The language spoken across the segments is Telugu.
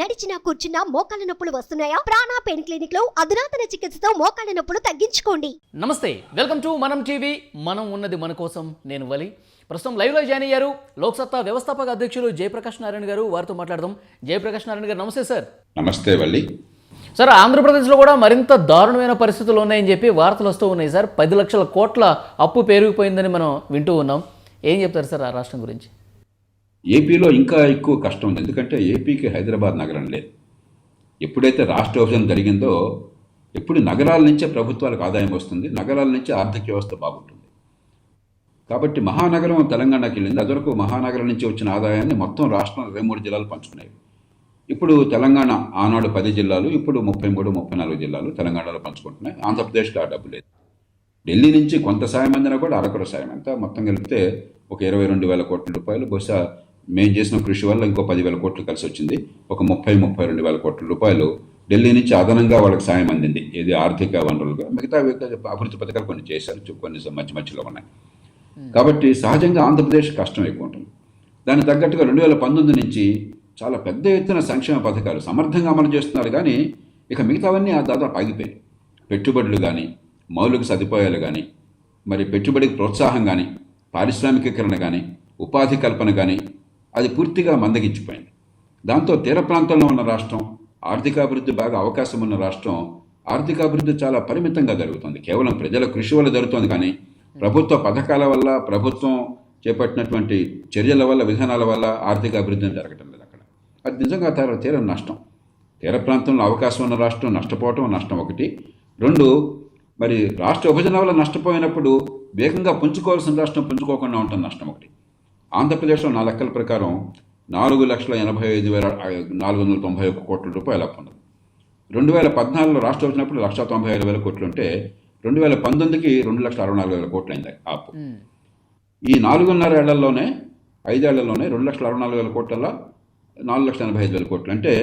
నడిచినా కూర్చున్నా మోకాళ్ళ నొప్పులు వస్తున్నాయా? ప్రాణా పెయిన్ క్లినిక్లో అధునాతన చికిత్సతో మోకాళ్ళ నొప్పులు తగ్గించుకోండి. నమస్తే వెల్కమ్ టు మనం టీవీ. మనం ఉన్నది మన కోసం నేను వలి. ప్రస్తుతం లైవ్లో జాయిన్ అయ్యారు లోక్సత్తా వ్యవస్థాపక అధ్యక్షులు జయప్రకాష్ నారాయణ గారు. వారితో మాట్లాడదాం. జయప్రకాష్ నారాయణ గారు నమస్తే సార్. నమస్తే వల్లి సార్ ఆంధ్రప్రదేశ్లో కూడా మరింత దారుణమైన పరిస్థితులు ఉన్నాయని చెప్పి వార్తలు వస్తూ ఉన్నాయి సార్. పది లక్షల కోట్ల అప్పు పెరిగిపోయిందని మనం వింటూ ఉన్నాం. ఏం చెప్తారు సార్ ఆ రాష్ట్రం గురించి? ఏపీలో ఇంకా ఎక్కువ కష్టం ఉంది. ఎందుకంటే ఏపీకి హైదరాబాద్ నగరం లేదు. ఎప్పుడైతే రాష్ట్ర విభజన జరిగిందో ఎప్పుడు నగరాల నుంచే ప్రభుత్వాలకు ఆదాయం వస్తుంది నగరాల నుంచే ఆర్థిక వ్యవస్థ బాగుంటుంది. కాబట్టి మహానగరం తెలంగాణకి వెళ్ళింది. అదివరకు మహానగరం నుంచి వచ్చిన ఆదాయాన్ని మొత్తం రాష్ట్రం ఇరవై మూడు జిల్లాలు పంచుకున్నాయి. ఇప్పుడు తెలంగాణ ఆనాడు పది జిల్లాలు ఇప్పుడు ముప్పై మూడు ముప్పై నాలుగు జిల్లాలు తెలంగాణలో పంచుకుంటున్నాయి. ఆంధ్రప్రదేశ్కి ఆ డబ్బు లేదు. ఢిల్లీ నుంచి కొంత సాయం అందినా కూడా అరకొర సాయం. అంతా మొత్తం కలిపితే ఒక ఇరవై రెండు వేల కోట్ల రూపాయలు బహుశా మేము చేసిన కృషి వల్ల ఇంకో పదివేల కోట్లు కలిసి వచ్చింది. ఒక ముప్పై ముప్పై రెండు వేల కోట్ల రూపాయలు ఢిల్లీ నుంచి అదనంగా వాళ్ళకి సాయం అందింది. ఇది ఆర్థిక వనరులుగా మిగతా అభివృద్ధి పథకాలు కొన్ని చేశారు కొన్ని మధ్య మధ్యలో ఉన్నాయి. కాబట్టి సహజంగా ఆంధ్రప్రదేశ్ కష్టం ఎక్కువ ఉంటుంది. దానికి తగ్గట్టుగా రెండు వేల పంతొమ్మిది నుంచి చాలా పెద్ద ఎత్తున సంక్షేమ పథకాలు సమర్థంగా అమలు చేస్తున్నారు. కానీ ఇక మిగతావన్నీ ఆ దాదాపు ఆగిపోయాయి. పెట్టుబడులు కానీ మౌలిక సదుపాయాలు కానీ మరి పెట్టుబడికి ప్రోత్సాహం కానీ పారిశ్రామికీకరణ కానీ ఉపాధి కల్పన కానీ అది పూర్తిగా మందగించిపోయింది. దాంతో తీర ప్రాంతంలో ఉన్న రాష్ట్రం ఆర్థికాభివృద్ధి బాగా అవకాశం ఉన్న రాష్ట్రం ఆర్థికాభివృద్ధి చాలా పరిమితంగా జరుగుతుంది. కేవలం ప్రజల కృషి వల్ల జరుగుతుంది కానీ ప్రభుత్వ పథకాల వల్ల ప్రభుత్వం చేపట్టినటువంటి చర్యల వల్ల విధానాల వల్ల ఆర్థిక అభివృద్ధి జరగటం లేదు అక్కడ. అది నిజంగా తీర తీరం నష్టం. తీర ప్రాంతంలో అవకాశం ఉన్న రాష్ట్రం నష్టపోవటం నష్టం ఒకటి. రెండు మరి రాష్ట్ర విభజన వల్ల నష్టపోయినప్పుడు వేగంగా పుంజుకోవాల్సిన రాష్ట్రం పుంజుకోకుండా ఉంటుంది నష్టం ఒకటి. ఆంధ్రప్రదేశ్లో నా లెక్కల ప్రకారం నాలుగు లక్షల ఎనభై ఐదు వేల నాలుగు వందల తొంభై ఒక్క కోట్ల రూపాయలు అప్పు ఉన్నది. రెండు వేల పద్నాలుగులో రాష్ట్రం వచ్చినప్పుడు లక్ష తొంభై ఐదు వేల కోట్లు ఉంటే రెండు వేల పంతొమ్మిదికి రెండు లక్షల అరవై నాలుగు వేల కోట్లు అయింది అప్పు. ఈ నాలుగున్నర ఏళ్ళలోనే ఐదేళ్ళలోనే రెండు లక్షల అరవై నాలుగు వేల కోట్లలో నాలుగు లక్షల ఎనభై ఐదు వేల కోట్లు. అంటే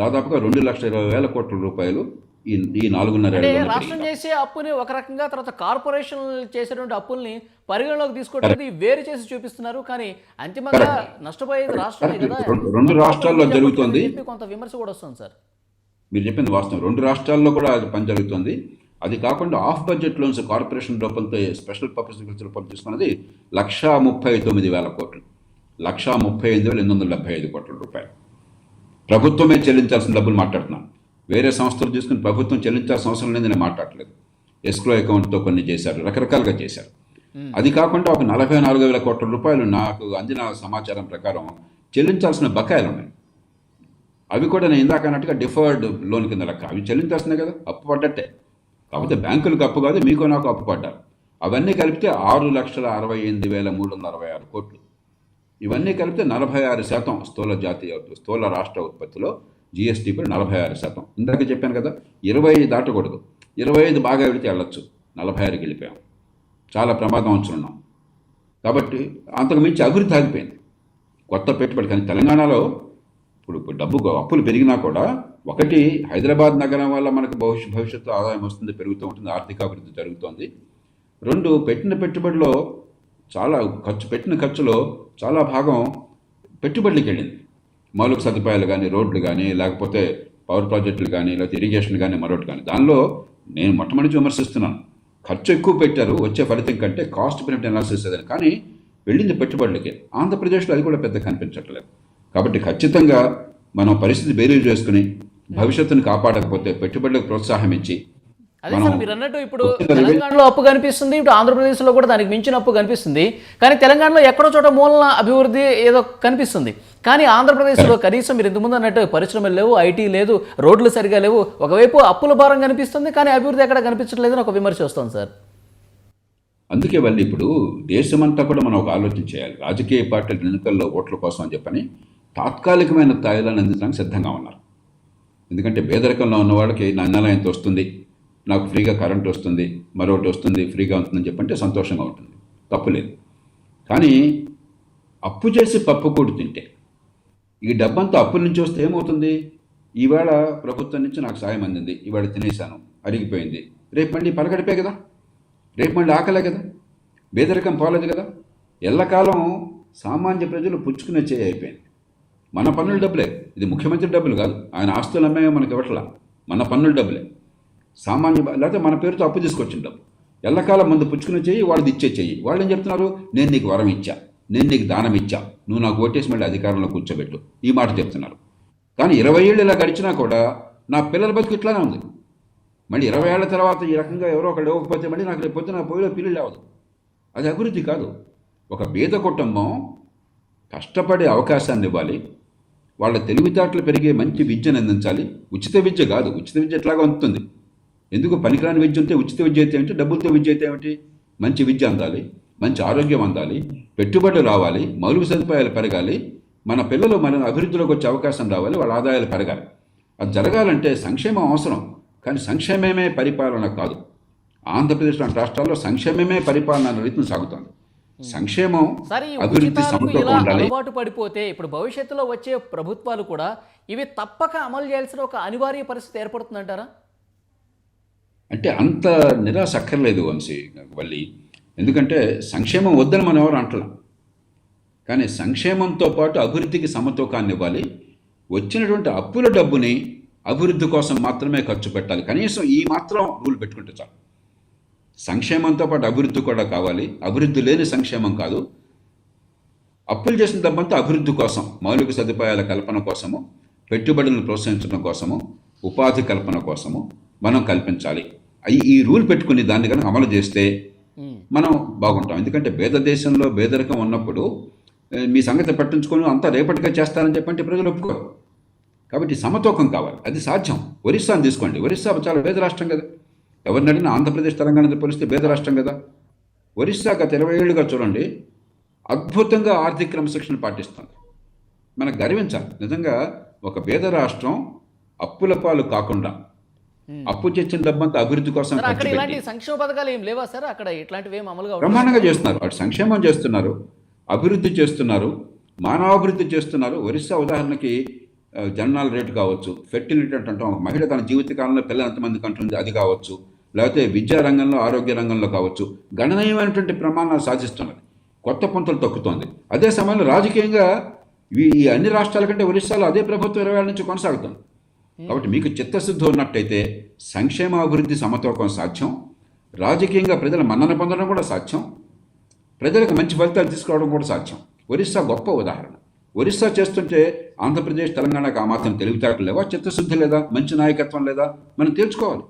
దాదాపుగా రెండు లక్షల ఇరవై వేల కోట్ల రూపాయలు ఈ నాలుగున్నర రాష్ట్రం. చేసే అప్పుని ఒక రకంగా తర్వాత కార్పొరేషన్ చేసేటువంటి అప్పుల్ని పరిగణలోకి తీసుకోవట్లేదు వేరు చేసి చూపిస్తున్నారు. కానీ అంతిమంగా నష్టపోయేది రాష్ట్రమే. కదా. రెండు- రాష్ట్రాల్లో జరుగుతోంది. కొంత విమర్శ కూడా వస్తుంది సార్. మీరు చెప్పింది వాస్తవం. రెండు రాష్ట్రాల్లో కూడా అది పని జరుగుతుంది. అది కాకుండా ఆఫ్ బడ్జెట్ లోన్స్ కార్పొరేషన్ రూపంతో స్పెషల్ పర్పస్ రూపంలో తీసుకున్నది లక్షా ముప్పై తొమ్మిది వేల కోట్లు. లక్షా ముప్పై ఐదు వేల ఎనిమిది వందల డెబ్బై ఐదు కోట్ల రూపాయలు. ప్రభుత్వమే చెల్లించాల్సిన డబ్బులు మాట్లాడుతున్నాం. వేరే సంస్థలు తీసుకుని ప్రభుత్వం చెల్లించాల్సిన అవసరం లేదని నేను మాట్లాడలేదు. ఎస్క్రో అకౌంట్తో కొన్ని చేశారు రకరకాలుగా చేశారు. అది కాకుండా ఒక నలభై నాలుగు వేల కోట్ల రూపాయలు నాకు అందిన సమాచారం ప్రకారం చెల్లించాల్సిన బకాయిలు ఉన్నాయి. అవి కూడా నేను ఇందాక అన్నట్టుగా డిఫర్డ్ లోన్ కింద లెక్క. అవి చెల్లించాల్సినాయి కదా అప్పు పడ్డట్టే. కాకపోతే బ్యాంకులకు అప్పు కాదు మీకు నాకు అప్పు పడ్డారు. అవన్నీ కలిపితే ఆరు లక్షల అరవై ఎనిమిది వేల మూడు వందల అరవై ఆరు కోట్లు. ఇవన్నీ కలిపితే నలభై ఆరు శాతం స్థూల జాతీయ స్థూల రాష్ట్ర ఉత్పత్తిలో జిఎస్టీ పై నలభై ఆరు శాతం. ఇందాక చెప్పాను కదా ఇరవై ఐదు దాటకూడదు. ఇరవై ఐదు బాగా వెళితే వెళ్ళొచ్చు. నలభై ఆరుకి వెళ్ళిపోయాం. చాలా ప్రమాదం ఉంచున్నాం కాబట్టి అంతకు మించి అభివృద్ధి ఆగిపోయింది. కొత్త పెట్టుబడి కానీ తెలంగాణలో ఇప్పుడు డబ్బు అప్పులు పెరిగినా కూడా ఒకటి హైదరాబాద్ నగరం వల్ల మనకు భవిష్య భవిష్యత్తు ఆదాయం వస్తుంది పెరుగుతూ ఉంటుంది ఆర్థిక అభివృద్ధి జరుగుతోంది. రెండు పెట్టిన పెట్టుబడిలో చాలా ఖర్చు పెట్టిన ఖర్చులో చాలా భాగం పెట్టుబడులకి వెళ్ళింది. మౌలిక సదుపాయాలు కానీ రోడ్లు కానీ లేకపోతే పవర్ ప్రాజెక్టులు కానీ లేకపోతే ఇరిగేషన్ కానీ మరొకటి కానీ దానిలో నేను మొట్టమొదటి విమర్శిస్తున్నాను. ఖర్చు ఎక్కువ పెట్టారు వచ్చే ఫలితం కంటే కాస్ట్ బెనిఫిట్ అనాలిసిస్ అదని కానీ వెళ్ళింది పెట్టుబడులకి. ఆంధ్రప్రదేశ్లో అది కూడా పెద్ద కనిపించట్లేదు. కాబట్టి ఖచ్చితంగా మనం పరిస్థితి బేరీజు చేసుకుని భవిష్యత్తును కాపాడకపోతే పెట్టుబడులకు ప్రోత్సాహం ఇచ్చి అదే సార్ మీరు అన్నట్టు ఇప్పుడు తెలంగాణలో అప్పు కనిపిస్తుంది ఇప్పుడు ఆంధ్రప్రదేశ్లో కూడా దానికి మించిన అప్పు కనిపిస్తుంది. కానీ తెలంగాణలో ఎక్కడో చోట మూలన అభివృద్ధి ఏదో కనిపిస్తుంది. కానీ ఆంధ్రప్రదేశ్లో కనీసం మీరు ఇంతకుముందు అన్నట్టు పరిశ్రమలు లేవు ఐటీ లేదు రోడ్లు సరిగా లేవు ఒకవైపు అప్పుల భారం కనిపిస్తుంది కానీ అభివృద్ధి ఎక్కడ కనిపించట్లేదు అని ఒక విమర్శ వస్తుంది సార్. అందుకే వాళ్ళు ఇప్పుడు దేశమంతా కూడా మనం ఒక ఆలోచన చేయాలి. రాజకీయ పార్టీల ఎన్నికల్లో ఓట్ల కోసం అని చెప్పని తాత్కాలికమైన తాయిలాన్ని అందించడానికి సిద్ధంగా ఉన్నారు. ఎందుకంటే పేదరికంలో ఉన్న వాళ్ళకి నా నెల ఇంత వస్తుంది. నాకు ఫ్రీగా కరెంట్ వస్తుంది మరొకటి వస్తుంది ఫ్రీగా ఉంటుందని చెప్పంటే సంతోషంగా ఉంటుంది. తప్పులేదు. కానీ అప్పు చేసి పప్పు కూడు తింటే ఈ డబ్బంతా అప్పుల నుంచి వస్తే ఏమవుతుంది? ఈవేళ ప్రభుత్వం నుంచి నాకు సాయం అందింది ఈవేళ తినేశాను అరిగిపోయింది. రేపు మళ్ళీ పరగడిపే కదా? రేపు మళ్ళీ ఆకలే కదా? బేదరికం పోలేదు కదా? ఎల్లకాలం సామాన్య ప్రజలు పుచ్చుకునే చేయి అయిపోయింది. మన పన్నుల డబ్బులే. ఇది ముఖ్యమంత్రి డబ్బులు కాదు ఆయన ఆస్తులు అమ్మే మనకి ఇవ్వట్లా. మన పన్నుల డబ్బులే. సామాన్య లేకపోతే మన పేరుతో అప్పు తీసుకొచ్చిన డబ్బు ఎల్లకాలం ముందు పుచ్చుకుని చెయ్యి వాళ్ళది ఇచ్చే చెయ్యి వాళ్ళు ఏం చెప్తున్నారు? నేను నీకు వరం ఇచ్చా. నేను నీకు దానం ఇచ్చా. నువ్వు నాకు ఓటేసి మళ్ళీ అధికారంలో కూర్చోబెట్టు. ఈ మాట చెప్తున్నారు. కానీ ఇరవై ఏళ్ళు ఇలా గడిచినా కూడా నా పిల్లల బతుకు ఇట్లానే ఉంది. మళ్ళీ ఇరవై ఏళ్ళ తర్వాత ఈ రకంగా ఎవరో ఒకళ్ళు ఇవ్వకపోతే మళ్ళీ నాకు రేపు పొద్దున పొయ్యిలో పిల్లలు లేవదు. అది అభివృద్ధి కాదు. ఒక బీద కుటుంబం కష్టపడే అవకాశాన్ని ఇవ్వాలి. వాళ్ళ తెలివితేటలు పెరిగే మంచి విద్యను అందించాలి. ఉచిత విద్య కాదు. ఉచిత విద్య ఎట్లాగా ఉంటుంది ఎందుకు పనికిరాని విద్య ఉంటే ఉచిత విద్య అయితే ఏమిటి? డబ్బులతో విద్య అయితే ఏమిటి? మంచి విద్య అందాలి మంచి ఆరోగ్యం అందాలి పెట్టుబడులు రావాలి మౌలిక సదుపాయాలు పెరగాలి మన పిల్లలు మన అభివృద్ధిలోకి వచ్చే అవకాశం రావాలి వాళ్ళ ఆదాయాలు పెరగాలి. అది జరగాలంటే సంక్షేమం అవసరం కానీ సంక్షేమమే పరిపాలన కాదు. ఆంధ్రప్రదేశ్ లాంటి రాష్ట్రాల్లో సంక్షేమమే పరిపాలన అనే రీతిని సాగుతుంది. సంక్షేమం అభివృద్ధి అలవాటు పడిపోతే ఇప్పుడు భవిష్యత్తులో వచ్చే ప్రభుత్వాలు కూడా ఇవి తప్పక అమలు చేయాల్సిన ఒక అనివార్య పరిస్థితి ఏర్పడుతుందంటారా? అంటే అంత నిరాశ అక్కర్లేదు వంశీ వల్లి. ఎందుకంటే సంక్షేమం వద్దని మనం ఎవరు అంటలేం. కానీ సంక్షేమంతో పాటు అభివృద్ధికి సమతూకాన్ని ఇవ్వాలి. వచ్చినటువంటి అప్పుల డబ్బుని అభివృద్ధి కోసం మాత్రమే ఖర్చు పెట్టాలి. కనీసం ఈ మాత్రం రూల్ పెట్టుకుంటే చాలు. సంక్షేమంతో పాటు అభివృద్ధి కూడా కావాలి. అభివృద్ధి లేని సంక్షేమం కాదు. అప్పులు చేసిన డబ్బంతా అభివృద్ధి కోసం మౌలిక సదుపాయాల కల్పన కోసము పెట్టుబడులను ప్రోత్సహించడం కోసము ఉపాధి కల్పన కోసము మనం కల్పించాలి. ఈ రూల్ పెట్టుకుని దాన్ని కనుక అమలు చేస్తే మనం బాగుంటాం. ఎందుకంటే పేద దేశంలో పేదరికం ఉన్నప్పుడు మీ సంగతి పట్టించుకొని అంతా రేపటిగా చేస్తారని చెప్పంటే ప్రజలు ఒప్పుకోరు. కాబట్టి సమతూకం కావాలి. అది సాధ్యం. ఒరిస్సాని తీసుకోండి. ఒరిస్సా చాలా పేద రాష్ట్రం కదా. ఎవరిని అడిగినా ఆంధ్రప్రదేశ్ తెలంగాణతో పోలిస్తే పేద రాష్ట్రం కదా. ఒరిస్సా గత ఇరవై ఏళ్ళుగా చూడండి అద్భుతంగా ఆర్థిక క్రమశిక్షణ పాటిస్తుంది. మనకు గర్వించాలి. నిజంగా ఒక పేద రాష్ట్రం అప్పుల పాలు కాకుండా అప్పు తెచ్చిన డబ్బంతా అభివృద్ధి కోసం అక్కడ ఖర్చు ఇలాంటి పెట్టి సంక్షేమ పథకాలు ఏం లేవా సార్? అక్కడ ఇట్లాంటివి ఏం అమలుగా? బ్రహ్మాండంగా చేస్తున్నారు. అటు సంక్షేమం చేస్తున్నారు. అభివృద్ధి చేస్తున్నారు. మానవాభివృద్ధి చేస్తున్నారు. ఒరిస్సా ఉదాహరణకి ఆ, జననాల రేటు కావచ్చు. ఫెర్టిలిటీ అంటే ఒక మహిళ తన జీవితకాలంలో పిల్లలు ఎంతమంది కంటుంది అది కావచ్చు. లేకపోతే విద్యా రంగంలో ఆరోగ్య రంగంలో కావచ్చు. గణనీయమైనటువంటి ప్రమాణాలు సాధిస్తున్నది కొత్త పంతులు తొక్కుతోంది. అదే సమయంలో రాజకీయంగా ఈ అన్ని రాష్ట్రాల కంటే ఒరిస్సాలో అదే ప్రభుత్వం ఇరవై నుంచి కొనసాగుతుంది. కాబట్టి మీకు చిత్తశుద్ధి ఉన్నట్టయితే సంక్షేమ అభివృద్ధి సమతూకం సాధ్యం. రాజకీయంగా ప్రజల మన్నన పొందడం కూడా సాధ్యం. ప్రజలకు మంచి ఫలితాలు తీసుకోవడం కూడా సాధ్యం. ఒరిస్సా గొప్ప ఉదాహరణ. ఒరిస్సా చేస్తుంటే ఆంధ్రప్రదేశ్ తెలంగాణకు ఆ మాత్రం తెలివితేటలు లేవా? చిత్తశుద్ధి లేదా? మంచి నాయకత్వం లేదా? మనం తెలుసుకోవాలి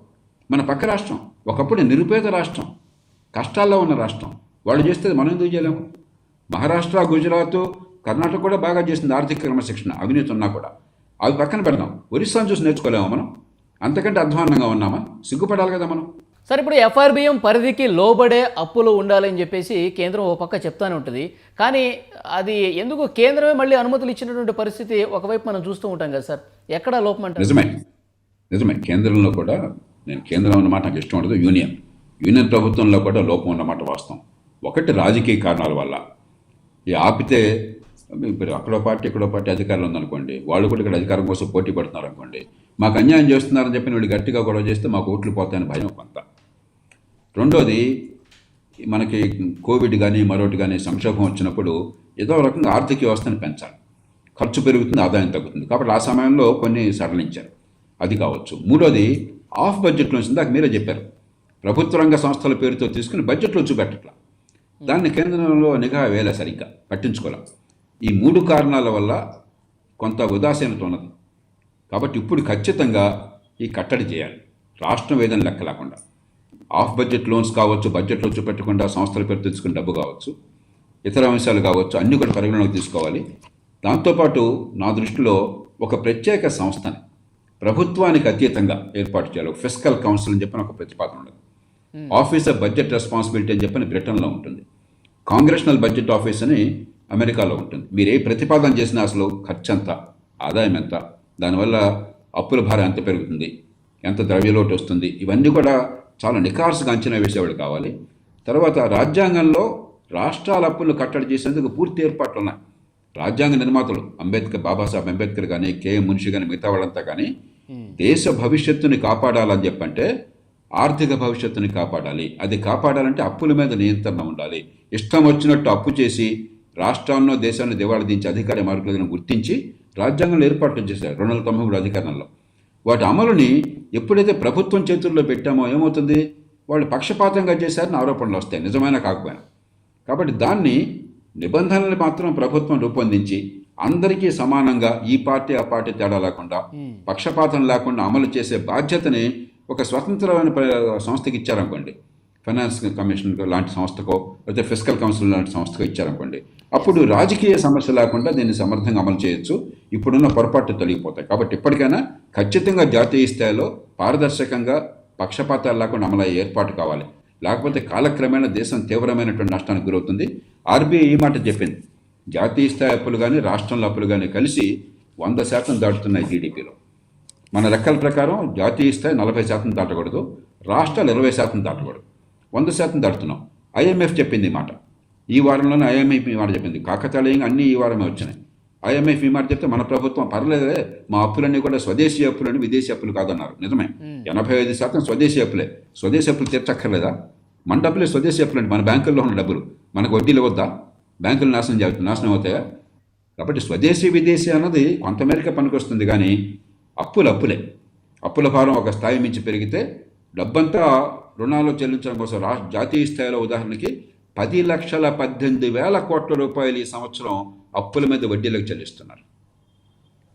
మన పక్క రాష్ట్రం ఒకప్పుడు నిరుపేద రాష్ట్రం కష్టాల్లో ఉన్న రాష్ట్రం. వాళ్ళు చేస్తే మనం ఎందుకు చేయలేము? మహారాష్ట్ర గుజరాత్ కర్ణాటక కూడా బాగా చేసింది ఆర్థిక క్రమశిక్షణ అవినీతి ఉన్నా కూడా. అవి పక్కన పెడదాం. ఒరిస్సాను చూసి నేర్చుకోలేమా మనం? అంతకంటే అధ్వానంగా ఉన్నామా? సిగ్గుపడాలి కదా మనం. సార్ ఇప్పుడు ఎఫ్ఆర్బిఎం పరిధికి లోబడే అప్పులు ఉండాలని చెప్పేసి కేంద్రం ఓ పక్క చెప్తానే ఉంటుంది. కానీ అది ఎందుకు కేంద్రమే మళ్ళీ అనుమతులు ఇచ్చినటువంటి పరిస్థితి ఒకవైపు మనం చూస్తూ ఉంటాం కదా సార్. ఎక్కడ లోపం అంటారు? నిజమే. నిజమే. కేంద్రంలో కూడా నేను కేంద్రం అన్నమాట నాకు ఇష్టం ఉండదు యూనియన్. యూనియన్ ప్రభుత్వంలో కూడా లోపం ఉన్నమాట వాస్తవం. ఒకటి రాజకీయ కారణాల వల్ల. ఈ ఆపితే ఇప్పుడు అక్కడో పార్టీ ఇక్కడో పార్టీ అధికారులు ఉందనుకోండి వాళ్ళు కూడా ఇక్కడ అధికారం కోసం పోటీ పడుతున్నారు అనుకోండి మాకు అన్యాయం చేస్తున్నారని చెప్పి వీళ్ళు గట్టిగా గొడవ చేస్తే మాకు ఓట్లు పోతాయని భయం కొంత రెండోది మనకి కోవిడ్ కానీ మరొకటి కానీ సంక్షోభం వచ్చినప్పుడు ఏదో రకంగా ఆర్థిక వ్యవస్థను పెంచాలి. ఖర్చు పెరుగుతుంది ఆదాయం తగ్గుతుంది. కాబట్టి ఆ సమయంలో కొన్ని సడలించారు అది కావచ్చు. మూడోది ఆఫ్ బడ్జెట్లో నుంచి మీరే చెప్పారు. ప్రభుత్వ రంగ సంస్థల పేరుతో తీసుకుని బడ్జెట్లో చూపెట్టట్లా. దాన్ని కేంద్రంలో నిఘా వేలే సరిగ్గా పట్టించుకోలే. ఈ మూడు కారణాల వల్ల కొంత ఉదాసీనత ఉన్నది. కాబట్టి ఇప్పుడు ఖచ్చితంగా ఈ కట్టడి చేయాలి. రాష్ట్రం ఏదైనా లెక్క లేకుండా. ఆఫ్ బడ్జెట్ లోన్స్ కావచ్చు బడ్జెట్లో చూపెట్టకుండా సంస్థల పేరు తెచ్చుకుని డబ్బు కావచ్చు ఇతర అంశాలు కావచ్చు అన్నీ కూడా పరిగణలోకి తీసుకోవాలి. దాంతోపాటు నా దృష్టిలో ఒక ప్రత్యేక సంస్థని ప్రభుత్వానికి అతీతంగా ఏర్పాటు చేయాలి. ఒక ఫిజికల్ కౌన్సిల్ అని చెప్పిన ఒక ప్రతిపాదన ఉండదు ఆఫీస్ ఆఫ్ బడ్జెట్ రెస్పాన్సిబిలిటీ అని చెప్పని బ్రిటన్లో ఉంటుంది. కాంగ్రెషనల్ బడ్జెట్ ఆఫీస్ అని అమెరికాలో ఉంటుంది. మీరు ఏ ప్రతిపాదన చేసినా అసలు ఖర్చు ఎంత ఆదాయం ఎంత దానివల్ల అప్పుల భారం ఎంత పెరుగుతుంది ఎంత ద్రవ్యలోటు వస్తుంది ఇవన్నీ కూడా చాలా నికార్సుగా అంచనా వేసేవాడు కావాలి. తర్వాత రాజ్యాంగంలో రాష్ట్రాల అప్పులను కట్టడి చేసేందుకు పూర్తి ఏర్పాట్లు ఉన్నాయి. రాజ్యాంగ నిర్మాతలు అంబేద్కర్ బాబాసాహెబ్ అంబేద్కర్ కానీ కేఎం మున్షి కానీ మిగతా వాళ్ళంతా కానీ దేశ భవిష్యత్తుని కాపాడాలని చెప్పంటే ఆర్థిక భవిష్యత్తుని కాపాడాలి. అది కాపాడాలంటే అప్పుల మీద నియంత్రణ ఉండాలి. ఇష్టం వచ్చినట్టు అప్పు చేసి రాష్ట్రాల్లో దేశాన్ని దివాళా దించి అధికార మార్గాలను గుర్తించి రాజ్యాంగంలో ఏర్పాట్లు చేశారు రెండు వందల తొంభై మూడు అధికరణంలో వాటి అమలుని ఎప్పుడైతే ప్రభుత్వం చేతుల్లో పెట్టామో ఏమవుతుంది? వాళ్ళు పక్షపాతంగా చేశారని ఆరోపణలు వస్తాయి. నిజమైన కాకపోయినా. కాబట్టి దాన్ని నిబంధనలు మాత్రం ప్రభుత్వం రూపొందించి అందరికీ సమానంగా ఈ పార్టీ ఆ పార్టీ తేడా లేకుండా పక్షపాతం లేకుండా అమలు చేసే బాధ్యతని ఒక స్వతంత్రమైన సంస్థకి ఇచ్చారనుకోండి ఫైనాన్స్ కమిషన్ లాంటి సంస్థకో లేకపోతే ఫిజికల్ కౌన్సిల్ లాంటి సంస్థకో ఇచ్చారనుకోండి అప్పుడు రాజకీయ సమస్య లేకుండా దీన్ని సమర్థంగా అమలు చేయొచ్చు. ఇప్పుడున్న పొరపాట్లు తొలగిపోతాయి. కాబట్టి ఇప్పటికైనా ఖచ్చితంగా జాతీయ స్థాయిలో పారదర్శకంగా పక్షపాతాలు లేకుండా అమలయ్యే ఏర్పాటు కావాలి. లేకపోతే కాలక్రమేణా దేశం తీవ్రమైనటువంటి నష్టానికి గురవుతుంది. ఆర్బీఐ ఈ మాట చెప్పింది. జాతీయ స్థాయి అప్పులు కానీ రాష్ట్రంలో అప్పులు కానీ కలిసి వంద శాతం దాటుతున్నాయి జీడిపిలో. మన లెక్కల ప్రకారం జాతీయ స్థాయి నలభై శాతం దాటకూడదు. రాష్ట్రాలు ఇరవై శాతం దాటకూడదు. వంద శాతం దాటుతున్నాం. ఐఎంఎఫ్ చెప్పింది ఈ మాట. ఈ వారంలోనే ఐఎంఎఫ్ ఈ మాట చెప్పింది. కాకతాళీయంగా అన్నీ ఈ వారమే వచ్చినాయి. ఐఎంఎఫ్ ఈ మాట చెప్తే మన ప్రభుత్వం పర్లేదే మా అప్పులన్నీ కూడా స్వదేశీ అప్పులని విదేశీ అప్పులు కాదన్నారు. నిజమే. ఎనభై ఐదు శాతం స్వదేశీ అప్పులే. స్వదేశీ అప్పులు తీర్చక్కర్లేదా? మన డబ్బులే స్వదేశీ అప్పులు అంటే మన బ్యాంకుల్లో ఉన్న డబ్బులు. మనకు వడ్డీలు వద్దా బ్యాంకులు నాశనం చేస్తాయి నాశనం అవుతాయా? కాబట్టి స్వదేశీ విదేశీ అన్నది కొంతమేరకు పనికొస్తుంది కానీ అప్పులు అప్పులే. అప్పుల భారం ఒక స్థాయి మించి పెరిగితే డబ్బంతా రుణాలు చెల్లించడం కోసం రా జాతీయ స్థాయిలో ఉదాహరణకి పది లక్షల పద్దెనిమిది వేల కోట్ల రూపాయలు ఈ సంవత్సరం అప్పుల మీద వడ్డీలకు చెల్లిస్తున్నారు.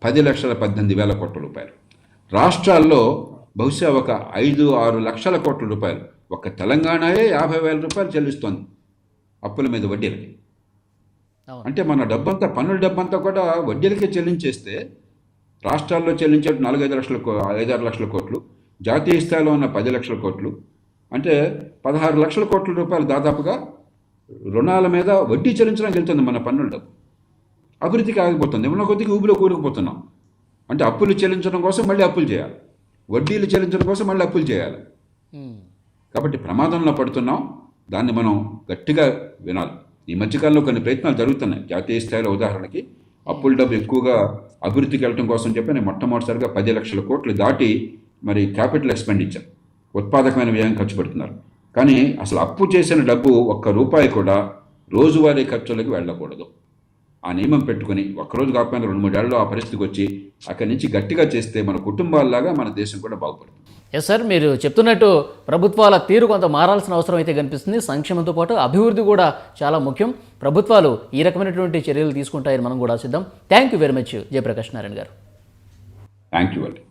పది లక్షల పద్దెనిమిది వేల కోట్ల రూపాయలు. రాష్ట్రాల్లో బహుశా ఒక ఐదు ఆరు లక్షల కోట్ల రూపాయలు. ఒక తెలంగాణయే యాభై వేల రూపాయలు చెల్లిస్తోంది అప్పుల మీద వడ్డీలకి. అంటే మన డబ్బంతా పన్నుల డబ్బంతా కూడా వడ్డీలకే చెల్లించేస్తే రాష్ట్రాల్లో చెల్లించే నాలుగైదు లక్షల ఐదారు లక్షల కోట్లు జాతీయ స్థాయిలో ఉన్న పది లక్షల కోట్లు అంటే పదహారు లక్షల కోట్ల రూపాయలు దాదాపుగా రుణాల మీద వడ్డీ చెల్లించడానికి వెళ్తుంది మన పన్నుల డబ్బు అభివృద్ధికి ఆగిపోతుంది ఉన్న కొద్దిగా ఊబిలో కూరుకుపోతున్నాం. అంటే అప్పులు చెల్లించడం కోసం మళ్ళీ అప్పులు చేయాలి. వడ్డీలు చెల్లించడం కోసం మళ్ళీ అప్పులు చేయాలి. కాబట్టి ప్రమాదంలో పడుతున్నాం. దాన్ని మనం గట్టిగా వినాలి. ఈ మధ్యకాలంలో కొన్ని ప్రయత్నాలు జరుగుతున్నాయి. జాతీయ స్థాయిలో ఉదాహరణకి అప్పుల డబ్బు ఎక్కువగా అభివృద్ధికి వెళ్ళడం కోసం చెప్పి నేను మొట్టమొదటిసారిగా పది లక్షల కోట్లు దాటి మరి క్యాపిటల్ ఎక్స్పెండిచర్. ఉత్పాదకమైన వ్యయం ఖర్చు పెడుతున్నారు. కానీ అసలు అప్పు చేసిన డబ్బు ఒక్క రూపాయి కూడా రోజువారీ ఖర్చులకు వెళ్ళకూడదు. ఆ నియమం పెట్టుకుని ఒక్కరోజు కాకపోయినా రెండు మూడేళ్ళలో ఆ పరిస్థితికి వచ్చి అక్కడి నుంచి గట్టిగా చేస్తే మన కుటుంబాల్లాగా మన దేశం కూడా బాగుపడుతుంది. ఎస్ సార్ మీరు చెప్తున్నట్టు ప్రభుత్వాల తీరు కొంత మారాల్సిన అవసరం అయితే కనిపిస్తుంది. సంక్షేమంతో పాటు అభివృద్ధి కూడా చాలా ముఖ్యం. ప్రభుత్వాలు ఈ రకమైనటువంటి చర్యలు తీసుకుంటాయని మనం కూడా సిద్ధం thank you very much Jayaprakash Narayan గారు. థ్యాంక్ యూ అండి